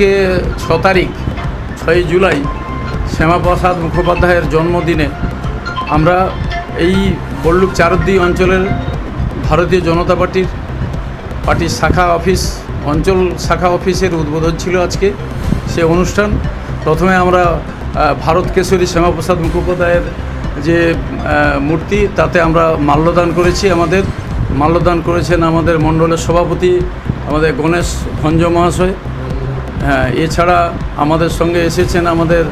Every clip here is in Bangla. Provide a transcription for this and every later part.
আজকে ছ তারিখ, ছয় জুলাই শ্যামাপ্রসাদ মুখোপাধ্যায়ের জন্মদিনে আমরা এই বল্লুক চারদ্দি অঞ্চলের ভারতীয় জনতা পার্টির পার্টির শাখা অফিস, অঞ্চল শাখা অফিসের উদ্বোধন ছিল আজকে সে অনুষ্ঠান। প্রথমে আমরা ভারত কেশরী শ্যামাপ্রসাদ মুখোপাধ্যায়ের যে মূর্তি, তাতে আমরা মাল্যদান করেছি আমাদের। মাল্যদান করেছেন আমাদের মণ্ডলের সভাপতি আমাদের গণেশ ভঞ্জ মহাশয়। এছাড়া আমাদের সঙ্গে এসেছেন আমাদের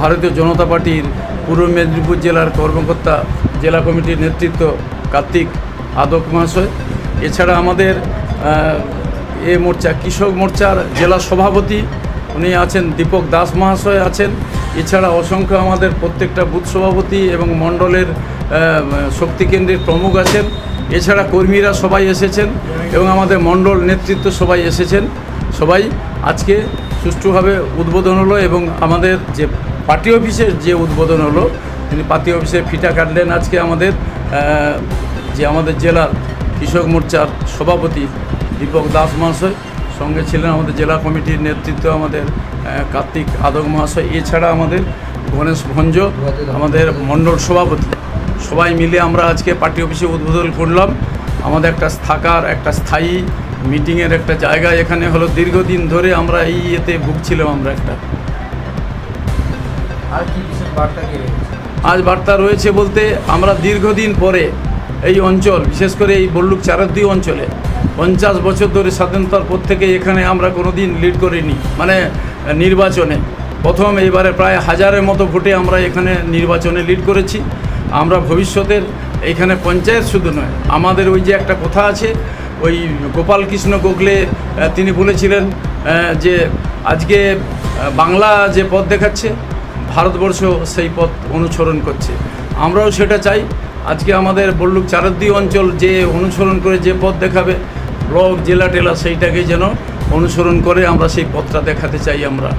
ভারতীয় জনতা পার্টির পূর্ব মেদিনীপুর জেলার কর্মকর্তা জেলা কমিটির নেতৃত্ব কার্তিক আদক মহাশয়। এছাড়া আমাদের এ মোর্চা কৃষক মোর্চার জেলা সভাপতি উনি আছেন দীপক দাস মহাশয় আছেন। এছাড়া অসংখ্য আমাদের প্রত্যেকটা বুথ সভাপতি এবং মণ্ডলের আহ, শক্তি কেন্দ্রের প্রমুখ আছেন। এছাড়া কর্মীরা সবাই এসেছেন এবং আমাদের মণ্ডল নেতৃত্ব সবাই এসেছেন। সবাই আজকে সুষ্ঠুভাবে উদ্বোধন হলো এবং আমাদের যে পার্টি অফিসের যে উদ্বোধন হলো, তিনি পার্টি অফিসে ফিটা কাটলেন আজকে আমাদের যে আমাদের জেলার কৃষক মোর্চার সভাপতি দীপক দাস মহাশয়, সঙ্গে ছিলেন আমাদের জেলা কমিটির নেতৃত্ব আমাদের কার্তিক আদক মহাশয়, এছাড়া আমাদের গণেশ ভঞ্জ, আমাদের মণ্ডল সভাপতি। সবাই মিলে আমরা আজকে পার্টি অফিসে উদ্বোধন করলাম। আমাদের একটা থাকার, একটা স্থায়ী মিটিংয়ের একটা জায়গা এখানে হলো দীর্ঘদিন ধরে আমরা এই ইয়েতে ভুগছিলাম আমরা একটা। আর কি বার্তা কি আজ বার্তা রয়েছে বলতে আমরা দীর্ঘদিন পরে এই অঞ্চল বিশেষ করে এই বল্লুক চারদ্দি অঞ্চলে পঞ্চাশ বছর ধরে স্বাধীনতার পর থেকে এখানে আমরা কোনো দিন লিড করিনি মানে নির্বাচনে। প্রথম এবারে প্রায় হাজারের মতো ভোটে আমরা এখানে নির্বাচনে লিড করেছি। আমরা ভবিষ্যতের এখানে পঞ্চায়েত শুধু নয় আমাদের ওই যে একটা কথা আছে ওই গোপাল কৃষ্ণ গোখলে তিনি বলেছিলেন যে আজকে বাংলা যে পথ দেখাচ্ছে ভারতবর্ষ সেই পথ অনুসরণ করছে। আমরাও সেটা চাই। আজকে আমাদের বল্লুক চারদ্দি অঞ্চল যে অনুসরণ করে যে পথ দেখাবে ব্লক জেলা টেলা সেইটাকে যেন অনুসরণ করে আমরা সেই পথটা দেখাতে চাই আমরা।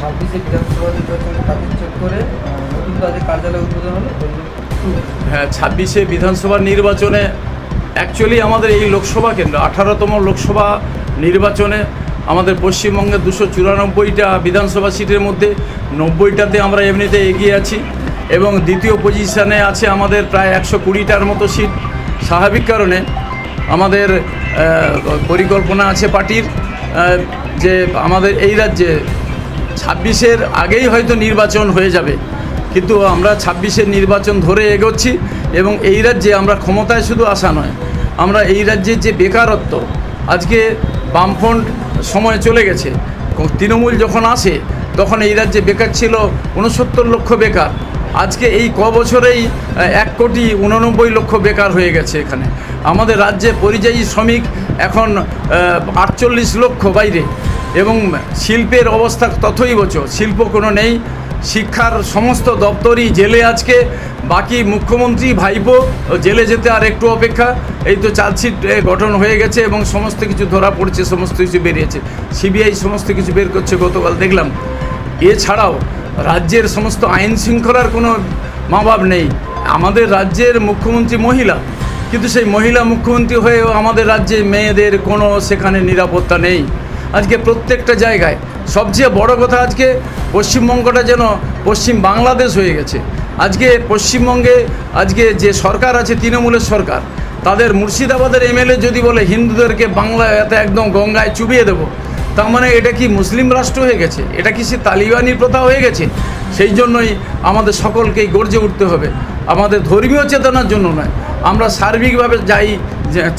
ছাব্বিশে বিধানসভা নির্বাচন তাকে করে নতুন কার্যালয় উদ্বোধন হলো হ্যাঁ ছাব্বিশে বিধানসভা নির্বাচনে অ্যাকচুয়ালি আমাদের এই লোকসভা কেন্দ্র, আঠারোতম লোকসভা নির্বাচনে আমাদের পশ্চিমবঙ্গের দুশো চুরানব্বইটা বিধানসভা সিটের মধ্যে নব্বইটাতে আমরা এমনিতে এগিয়ে আছি এবং দ্বিতীয় পজিশনে আছে আমাদের প্রায় একশো কুড়িটার মতো সিট। স্বাভাবিক কারণে আমাদের পরিকল্পনা আছে পার্টির যে আমাদের এই রাজ্যে ছাব্বিশের আগেই হয়তো নির্বাচন হয়ে যাবে। কিন্তু আমরা ছাব্বিশের নির্বাচন ধরে এগোচ্ছি এবং এই রাজ্যে আমরা ক্ষমতায় শুধু আসা নয়, আমরা এই রাজ্যের যে বেকারত্ব, আজকে বামফ্রন্ট সময় চলে গেছে তৃণমূল যখন আসে, তখন এই রাজ্যে বেকার ছিল উনসত্তর লক্ষ বেকার। আজকে এই ক বছরেই এক কোটি উননব্বই লক্ষ বেকার হয়ে গেছে এখানে। আমাদের রাজ্যে পরিযায়ী শ্রমিক এখন আটচল্লিশ লক্ষ বাইরে। এবং শিল্পের অবস্থা তথই বছর, শিল্প কোনো নেই শিক্ষার সমস্ত দপ্তরই জেলে আজকে, বাকি মুখ্যমন্ত্রী, ভাইপো, জেলে যেতে আর একটু অপেক্ষা। এই তো চার্জশিট গঠন হয়ে গেছে এবং সমস্ত কিছু ধরা পড়ছে, সমস্ত কিছু বেরিয়েছে। সিবিআই সমস্ত কিছু বের করছে গতকাল, দেখলাম। এছাড়াও রাজ্যের সমস্ত আইন শৃঙ্খলার কোনো মা বাপ নেই। আমাদের রাজ্যের মুখ্যমন্ত্রী মহিলা, কিন্তু সেই মহিলা মুখ্যমন্ত্রী হয়েও আমাদের রাজ্যে মেয়েদের কোনো সেখানে নিরাপত্তা নেই। আজকে প্রত্যেকটা জায়গায় সবচেয়ে বড় কথা আজকে পশ্চিমবঙ্গটা যেন পশ্চিম বাংলাদেশ হয়ে গেছে। আজকে পশ্চিমবঙ্গে আজকে যে সরকার আছে, তৃণমূলের সরকার, তাদের মুর্শিদাবাদের এমএলএ যদি বলে হিন্দুদেরকে বাংলা এতে একদম গঙ্গায় চুবিয়ে দেবো, তার মানে এটা কি মুসলিম রাষ্ট্র হয়ে গেছে? এটা কি সে তালিবানি প্রথা হয়ে গেছে? সেই জন্যই আমাদের সকলকেই গর্জে উঠতে হবে। আমাদের ধর্মীয় চেতনার জন্য নয়। আমরা সার্বিকভাবে যাই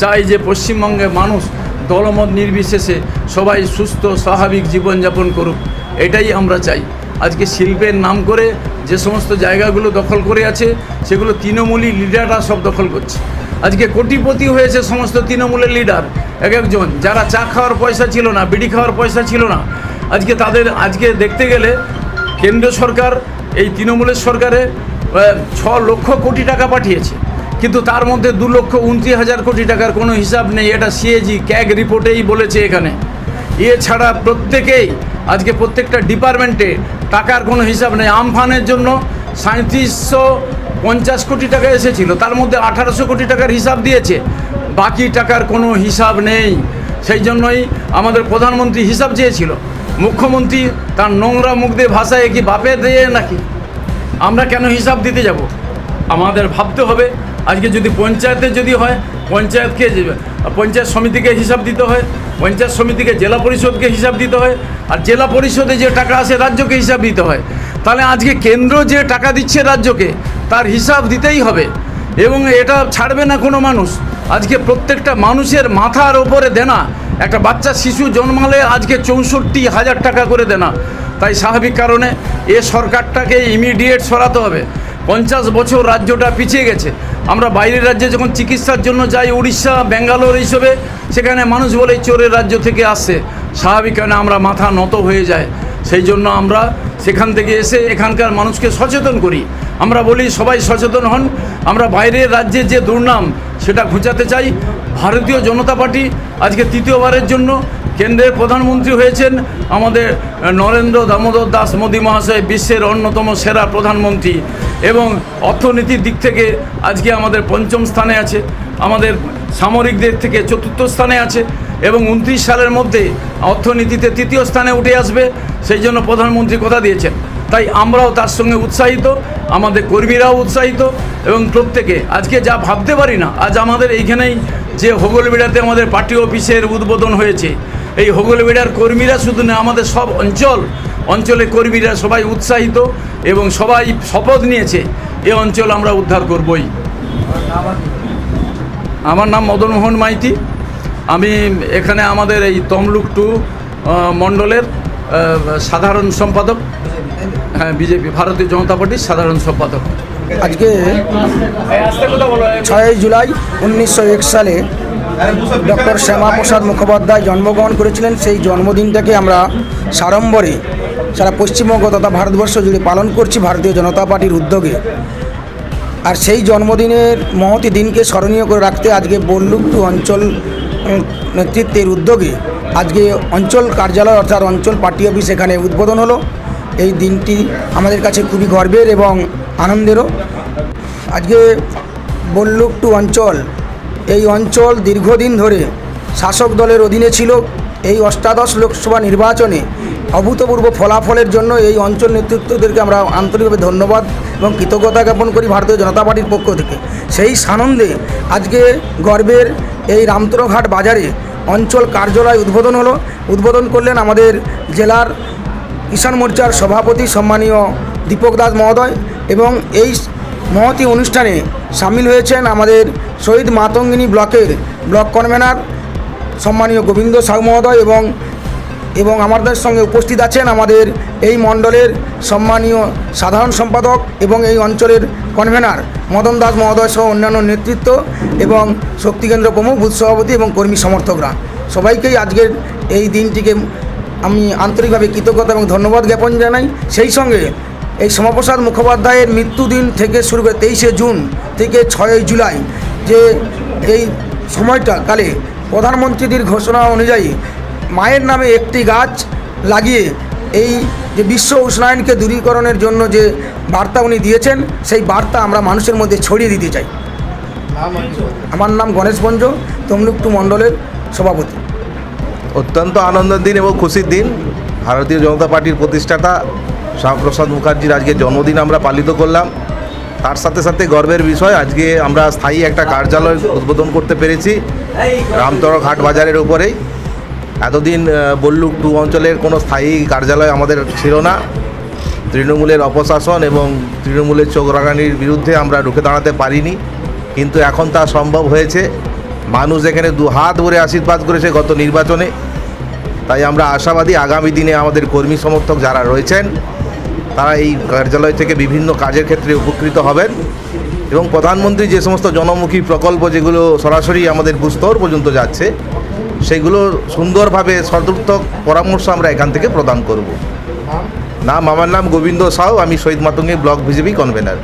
চাই যে পশ্চিমবঙ্গের মানুষ দলমত নির্বিশেষে সবাই সুস্থ, স্বাভাবিক জীবনযাপন করুক, এটাই আমরা চাই। আজকে শিল্পের নাম করে যে সমস্ত জায়গাগুলো দখল করে আছে, সেগুলো তৃণমূলী লিডাররা সব দখল করছে। আজকে কোটিপতি হয়েছে সমস্ত তৃণমূলের লিডার, এক একজন, যারা চা খাওয়ার পয়সা ছিল না, বিড়ি খাওয়ার পয়সা ছিল না। আজকে তাদের, আজকে দেখতে গেলে কেন্দ্র সরকার, এই তৃণমূলের সরকারে ছ লক্ষ কোটি টাকা পাঠিয়েছে। কিন্তু তার মধ্যে দু লক্ষ উনত্রিশ হাজার কোটি টাকার কোনো হিসাব নেই। এটা সিএজি ক্যাগ রিপোর্টেই বলেছে এখানে। এছাড়া প্রত্যেকেই, আজকে প্রত্যেকটা ডিপার্টমেন্টে টাকার কোনো হিসাব নেই। আমফানের জন্য সাঁত্রিশশো পঞ্চাশ কোটি টাকা এসেছিল। তার মধ্যে আঠারোশো কোটি টাকার হিসাব দিয়েছে। বাকি টাকার কোনো হিসাব নেই। সেই জন্যই আমাদের প্রধানমন্ত্রী হিসাব চেয়েছিল। মুখ্যমন্ত্রী তার নোংরা মুখ দিয়ে ভাষায় কি বাপে দিয়ে নাকি? আমরা কেন হিসাব দিতে যাব? আমাদের ভাবতে হবে। আজকে যদি পঞ্চায়েতে যদি হয়, পঞ্চায়েতকে পঞ্চায়েত সমিতিকে হিসাব দিতে হয়, পঞ্চায়েত সমিতিকে জেলা পরিষদকে হিসাব দিতে হয়, আর জেলা পরিষদে যে টাকা আসে রাজ্যকে হিসাব দিতে হয়, তাহলে আজকে কেন্দ্র যে টাকা দিচ্ছে রাজ্যকে, তার হিসাব দিতেই হবে। এবং এটা ছাড়বে না কোনো মানুষ। আজকে প্রত্যেকটা মানুষের মাথার ওপরে দেনা। একটা বাচ্চা শিশু জন্মালে আজকে চৌষট্টি হাজার টাকা করে দেনা। তাই স্বাভাবিক কারণে এ সরকারটাকে ইমিডিয়েট সরাতে হবে। পঞ্চাশ বছর রাজ্যটা পিছিয়ে গেছে। আমরা বাইরের রাজ্যে যখন চিকিৎসার জন্য যাই, উড়িষ্যা, ব্যাঙ্গালোর এইসবে, সেখানে মানুষ বলে চোরের রাজ্য থেকে আসছে। স্বাভাবিক কারণে আমরা মাথা নত হয়ে যায়। সেই জন্য আমরা সেখান থেকে এসে এখানকার মানুষকে সচেতন করি। আমরা বলি, সবাই সচেতন হন। আমরা বাইরের রাজ্যে যে দুর্নাম, সেটা ঘুচাতে চাই। ভারতীয় জনতা পার্টি আজকে তৃতীয়বারের জন্য কেন্দ্রের প্রধানমন্ত্রী হয়েছেন আমাদের নরেন্দ্র দামোদর দাস মোদী মহাশয়, বিশ্বের অন্যতম সেরা প্রধানমন্ত্রী। এবং অর্থনীতির দিক থেকে আজকে আমাদের পঞ্চম স্থানে আছে, আমাদের সামরিক দিক থেকে চতুর্থ স্থানে আছে এবং উনত্রিশ সালের মধ্যে অর্থনীতিতে তৃতীয় স্থানে উঠে আসবে, সেই জন্য প্রধানমন্ত্রী কথা দিয়েছেন। তাই আমরাও তার সঙ্গে উৎসাহিত, আমাদের কর্মীরাও উৎসাহিত এবং প্রত্যেকে, আজকে যা ভাবতে পারি না, আজ আমাদের এইখানেই যে হোগলবিড়াতে আমাদের পার্টি অফিসের উদ্বোধন হয়েছে এই হোগলবিড়ার কর্মীরা শুধু না আমাদের সব অঞ্চল অঞ্চলে কর্মীরা সবাই উৎসাহিত এবং সবাই শপথ নিয়েছে এ অঞ্চল আমরা উদ্ধার করবই? আমার নাম মদনমোহন মাইতি আমি এখানে আমাদের এই তমলুক টু মণ্ডলের সাধারণ সম্পাদক? হ্যাঁ বিজেপি ভারতীয় জনতা পার্টির সাধারণ সম্পাদক আজকে ছয়ই জুলাই উনিশশো এক সালে ডক্টর শ্যামাপ্রসাদ মুখোপাধ্যায় জন্মগ্রহণ করেছিলেন। সেই জন্মদিনটাকে আমরা সাড়ম্বরে সারা পশ্চিমবঙ্গ তথা ভারতবর্ষ জুড়ে পালন করছি ভারতীয় জনতা পার্টির উদ্যোগে। আর সেই জন্মদিনের মহতি দিনকে স্মরণীয় করে রাখতে আজকে বল্লুকটু অঞ্চল নেতৃত্বের উদ্যোগে আজকে অঞ্চল কার্যালয় অর্থাৎ অঞ্চল পার্টি অফিস এখানে উদ্বোধন হলো। এই দিনটি আমাদের কাছে খুবই গর্বের এবং আনন্দেরও। আজকে বল্লুকটু অঞ্চল এই অঞ্চল দীর্ঘদিন ধরে শাসক দলের অধীনে ছিল। এই অষ্টাদশ লোকসভা নির্বাচনে অভূতপূর্ব ফলাফলের জন্য এই অঞ্চল নেতৃত্বদেরকে আমরা আন্তরিকভাবে ধন্যবাদ এবং কৃতজ্ঞতা জ্ঞাপন করি ভারতীয় জনতা পার্টির পক্ষ থেকে। সেই সানন্দে আজকে গর্বের এই রামতরঘাট বাজারে অঞ্চল কার্যালয় উদ্বোধন হলো। উদ্বোধন করলেন আমাদের জেলার কিষাণ মোর্চার সভাপতি সম্মানীয় দীপক দাস মহোদয় এবং এই মহতি অনুষ্ঠানে সামিল হয়েছেন আমাদের শহীদ মাতঙ্গিনী ব্লকের ব্লক কনভেনার সম্মানীয় গোবিন্দ সাহু মহোদয় এবং এবং আমাদের সঙ্গে উপস্থিত আছেন আমাদের এই মণ্ডলের সম্মানীয় সাধারণ সম্পাদক এবং এই অঞ্চলের কনভেনার মদন দাস মহোদয় সহ অন্যান্য নেতৃত্ব এবং শক্তিকেন্দ্র প্রমুখ বুথ সভাপতি এবং কর্মী সমর্থকরা। সবাইকেই আজকের এই দিনটিকে আমি আন্তরিকভাবে কৃতজ্ঞতা এবং ধন্যবাদ জ্ঞাপন জানাই। সেই সঙ্গে এই শ্যামাপ্রসাদ মুখোপাধ্যায়ের মৃত্যুদিন থেকে শুরু করে তেইশে জুন থেকে ছয়ই জুলাই যে এই সময়টা কালে প্রধানমন্ত্রীদের ঘোষণা অনুযায়ী মায়ের নামে একটি গাছ লাগিয়ে এই যে বিশ্ব উষ্ণায়নকে দূরীকরণের জন্য যে বার্তা উনি দিয়েছেন, সেই বার্তা আমরা মানুষের মধ্যে ছড়িয়ে দিতে চাই? আমার নাম গণেশ পঞ্জ তমলুকটু মণ্ডলের সভাপতি অত্যন্ত আনন্দের দিন এবং খুশির দিন ভারতীয় জনতা পার্টির প্রতিষ্ঠাতা শ্যামাপ্রসাদ মুখার্জির আজকে জন্মদিন আমরা পালিত করলাম। তার সাথে সাথে গর্বের বিষয়, আজকে আমরা স্থায়ী একটা কার্যালয় উদ্বোধন করতে পেরেছি রামতরক হাট বাজারের উপরেই। এতদিন বল্লুক টু অঞ্চলের কোনো স্থায়ী কার্যালয় আমাদের ছিল না। তৃণমূলের অপশাসন এবং তৃণমূলের চোখ রাগানির বিরুদ্ধে আমরা রুখে দাঁড়াতে পারিনি, কিন্তু এখন তা সম্ভব হয়েছে। মানুষ এখানে দু হাত ভরে আশীর্বাদ করেছে গত নির্বাচনে। তাই আমরা আশাবাদী আগামী দিনে আমাদের কর্মী সমর্থক যারা রয়েছেন তারা এই কার্যালয় থেকে বিভিন্ন কাজের ক্ষেত্রে উপকৃত হবেন এবং প্রধানমন্ত্রী যে সমস্ত জনমুখী প্রকল্প যেগুলো সরাসরি আমাদের বুস্তর পর্যন্ত যাচ্ছে, সেগুলো সুন্দরভাবে সদর্থক পরামর্শ আমরা এখান থেকে প্রদান করব। নাম, আমার নাম গোবিন্দ সাউ, আমি Shahid Matangini block BJP convener